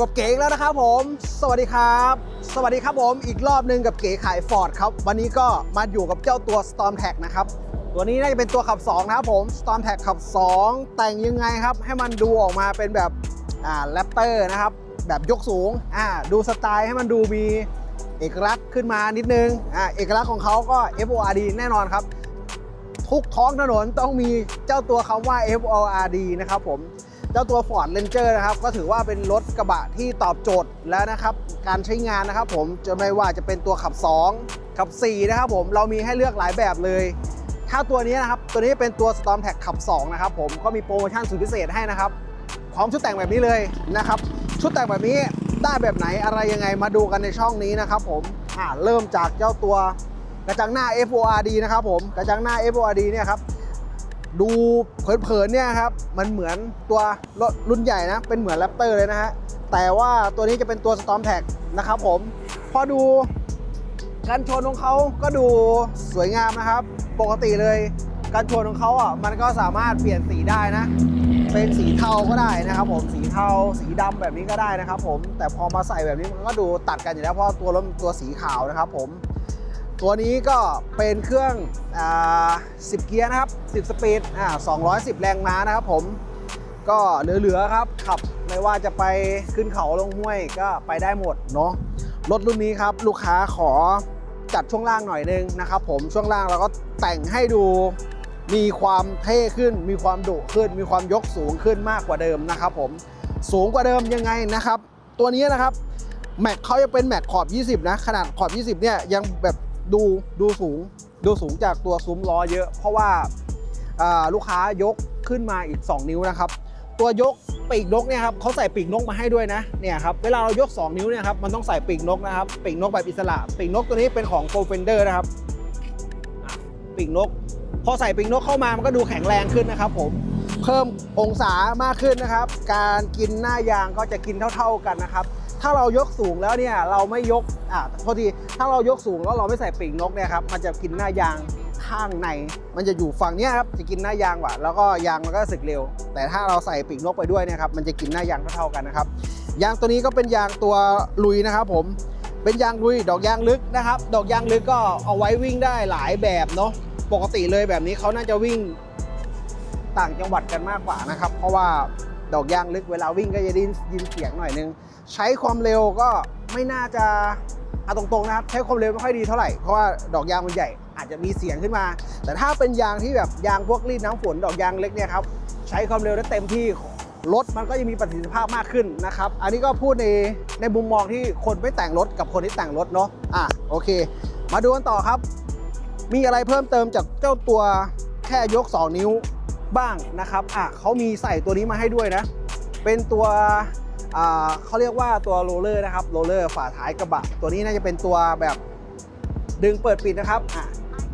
อยู่กับเก๋อีกแล้วนะครับผม สวัสดีครับ สวัสดีครับผม อีกรอบหนึ่งกับเก๋ขายฟอร์ดครับ วันนี้ก็มาอยู่กับเจ้าตัว Storm t a g นะครับ ตัวนี้น่าจะเป็นตัวขับ 2 นะครับผม Storm t a g ขับ 2 แต่งยังไงครับ ให้มันดูออกมาเป็นแบบอ่าแรปเตอร์นะครับ แบบยกสูงอ่าดูสไตล์ให้มันดูมีเอกลักษณ์ขึ้นมานิดนึงอ่าเอกลักษณ์ของเขาก็ FORD แน่นอนครับ ทุกท้องถนนต้องมีเจ้าตัวคำว่า FORD นะครับผม เจ้าตัว Ford Ranger นะครับก็ถือว่าเป็นรถกระบะที่ตอบโจทย์แล้วนะครับการใช้งานนะครับผมจะไม่ว่าจะเป็นตัวขับ 2 ขับ 4 นะครับผมเรามีให้เลือกหลายแบบเลย ถ้าตัวนี้นะครับตัวนี้เป็นตัว Storm t a g ขับ 2 นะครับผมก็มีโปรโมชั่นสุดพิเศษให้นะครับพร้อมชุดแต่งแบบนี้เลยนะครับชุดแต่งแบบนี้ได้แบบไหนอะไรยังไงมาดูกันในช่องนี้นะครับผมอ่าเริ่มจากเจ้าตัวกระจังหน้า FORD นะครับผมกระจังหน้า FORD เนี่ยครับ ดูเผินๆเนี่ยครับมันเหมือนตัวรถรุ่นใหญ่นะ เป็นเหมือนแรปเตอร์เลยนะฮะ แต่ว่าตัวนี้จะเป็นตัว Storm t a g นะครับผมพอดูการชนของเขาก็ดูสวยงามนะครับ ปกติเลยการชนของเขาอะมันก็สามารถเปลี่ยนสีได้นะ เป็นสีเทาก็ได้นะครับ ผมสีเทาสีดำแบบนี้ก็ได้นะครับ ผมแต่พอมาใส่แบบนี้มันก็ดูตัดกันอยู่แล้วเพราะตัวรถตัวสีขาวนะครับ ผม ตัวนี้ก็เป็นเครื่องอ10 เกียร์นะครับ 10 สปีดอ่า210 แรงม้านะครับผม ก็เหลือๆครับ ขับไม่ว่าจะไปขึ้นเขาลงห้วยก็ไปได้หมดเนาะ รถรุ่นนี้ครับลูกค้าขอจัดช่วงล่างหน่อยนึงนะครับผม ช่วงล่างเราก็แต่งให้ดูมีความเท่ขึ้น มีความดุขึ้น มีความยกสูงขึ้นมากกว่าเดิมนะครับผม สูงกว่าเดิมยังไงนะครับ ตัวนี้นะครับแม็กเขายังเป็นแม็กขอบ 20 นะ ขนาดขอบ 20 เนี่ยยังแบบ ดูดูสูงดูสูงจากตัวซุ้มล้อเยอะ เพราะว่าลูกค้ายกขึ้นมาอีก 2 นิ้วนะครับ ตัวยกปีกนกเนี่ยครับเขาใส่ปีกนกมาให้ด้วยนะเนี่ยครับเวลาเรายก 2 นิ้วเนี่ยครับมันต้องใส่ปีกนกนะครับปีกนกแบบอิสระปีกนกตัวนี้เป็นของ f o f e n d e r นะครับปีกนก พอใส่ปีกนกเข้ามามันก็ดูแข็งแรงขึ้นนะครับผมเพิ่มองศามากขึ้นนะครับ การกินหน้ายางก็จะกินเท่า ๆกันนะครับ ถ้าเรายกสูงแล้วเนี่ยเราไม่ยกอ่าโทษทีถ้าเรายกสูงแล้วเราไม่ใส่ปีกนกเนี่ยครับมันจะกินหน้ายางข้างใน มันจะอยู่ฝั่งเนี้ยครับจะกินหน้ายางว่ะแล้วก็ยางมันก็สึกเร็ว แต่ถ้าเราใส่ปีกนกไปด้วยเนี่ยครับมันจะกินหน้ายางเท่าๆกันนะครับยางตัวนี้ก็เป็นยางตัวลุยนะครับผมเป็นยางลุยดอกยางลึกนะครับ ดอกยางลึกก็เอาไว้วิ่งได้หลายแบบเนาะปกติเลยแบบนี้เขาน่าจะวิ่งต่างจังหวัดกันมากกว่านะครับ เพราะว่า ดอกยางลึกเวลาวิ่งก็จะได้ยินเสียงหน่อยนึง ใช้ความเร็วก็ไม่น่าจะเอาตรงๆนะครับ ใช้ความเร็วไม่ค่อยดีเท่าไหร่ เพราะว่าดอกยางมันใหญ่อาจจะมีเสียงขึ้นมา แต่ถ้าเป็นยางที่แบบยางพวกรีดน้ำฝนดอกยางเล็กเนี่ยครับใช้ความเร็วได้เต็มที่รถมันก็จะมีประสิทธิภาพมากขึ้นนะครับ อันนี้ก็พูดในในมุมมองที่คนไม่แต่งรถกับคนที่แต่งรถเนาะอะโอเค มาดูกันต่อครับ มีอะไรเพิ่มเติมจากเจ้าตัวแค่ยก 2 นิ้ว บ้างนะครับอะเขามีใส่ตัวนี้มาให้ด้วยนะ เป็นตัวอ่าเขาเรียกว่าตัวโรลเลอร์นะครับโรลเลอร์ฝาท้ายกระบะ ตัวนี้น่าจะเป็นตัวแบบดึงเปิดปิดนะครับอะ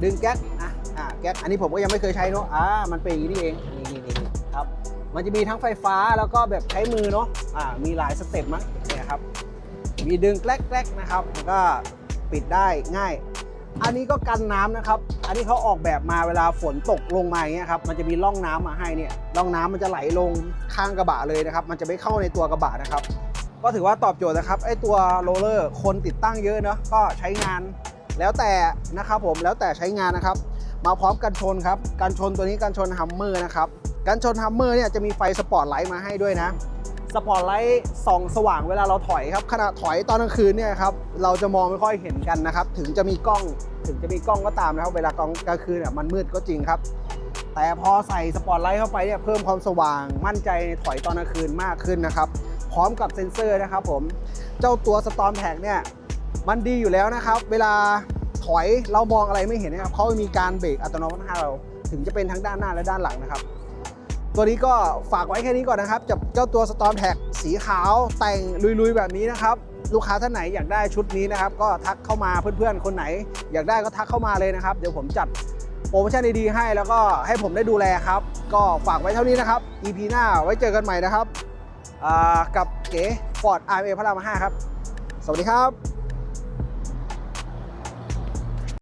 ดึงแก๊สอะอะแก๊สอันนี้ผมก็ยังไม่เคยใช้เนาะอ่ามันเป็นอย่างนี้นี่เองนี่นี่นี่ครับมันจะมีทั้งไฟฟ้าแล้วก็แบบใช้มือเนาะอ่ามีหลายสเต็ปมั้งเนี่ยครับมีดึงแกลกๆนะครับแล้วก็ปิดได้ง่าย อันนี้ก็กันน้ำนะครับ อันนี้เขาออกแบบมาเวลาฝนตกลงมาอย่างเงี้ยครับ มันจะมีร่องน้ำมาให้เนี่ย ร่องน้ำมันจะไหลลงข้างกระบะเลยนะครับ มันจะไม่เข้าในตัวกระบะนะครับ ก็ถือว่าตอบโจทย์นะครับ ไอตัวโรลเลอร์คนติดตั้งเยอะเนาะ ก็ใช้งานแล้วแต่นะครับผม แล้วแต่ใช้งานนะครับ มาพร้อมกันชนครับ กันชนตัวนี้กันชนฮัมเมอร์นะครับ กันชนฮัมเมอร์เนี่ยจะมีไฟสปอร์ตไลท์มาให้ด้วยนะ สปอตไลท์ส่องสว่างเวลาเราถอยครับขณะถอยตอนกลางคืนเนี่ยครับเราจะมองไม่ค่อยเห็นกันนะครับ ถึงจะมีกล้องถึงจะมีกล้องก็ตามนะครับ เวลากลางกลางคืนเนี่ยมันมืดก็จริงครับ แต่พอใส่สปอตไลท์เข้าไปเนี่ยเพิ่มความสว่างมั่นใจในถอยตอนกลางคืนมากขึ้นนะครับ พร้อมกับเซ็นเซอร์นะครับ ผมเจ้าตัวสตอมแท็กเนี่ยมันดีอยู่แล้วนะครับ เวลาถอยเรามองอะไรไม่เห็นนะครับเขามีการเบรกอัตโนมัติให้เรา ถึงจะเป็นทั้งด้านหน้าและด้านหลังนะครับ ตัวนี้ก็ฝากไว้แค่นี้ก่อนนะครับกับเจ้าตัว Storm t a g สีขาวแต่งลุยๆแบบนี้นะครับลูกค้าท่านไหนอยากได้ชุดนี้นะครับ ก็ทักเข้ามาเพื่อนๆ คนไหน อยากได้ก็ทักเข้ามาเลยนะครับ เดี๋ยวผมจัดโปรโมชั่นดีๆให้แล้วก็ให้ผมได้ดูแลครับ ก็ฝากไว้เท่านี้นะครับ EP หน้าไว้เจอกันใหม่นะครับกับเก๋ฟอร์ด RMA พระราม5ครับ สวัสดีครับ